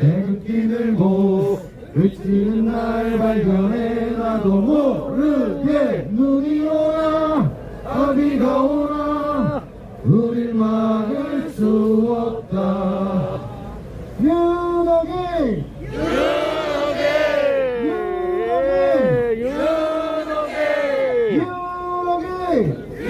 태극기 들고 그치는 날 발견해 나도 모르게 눈이 오나 아비가 오나 우릴 막을 수 없다. 윤호기 윤호기 윤호기 윤호기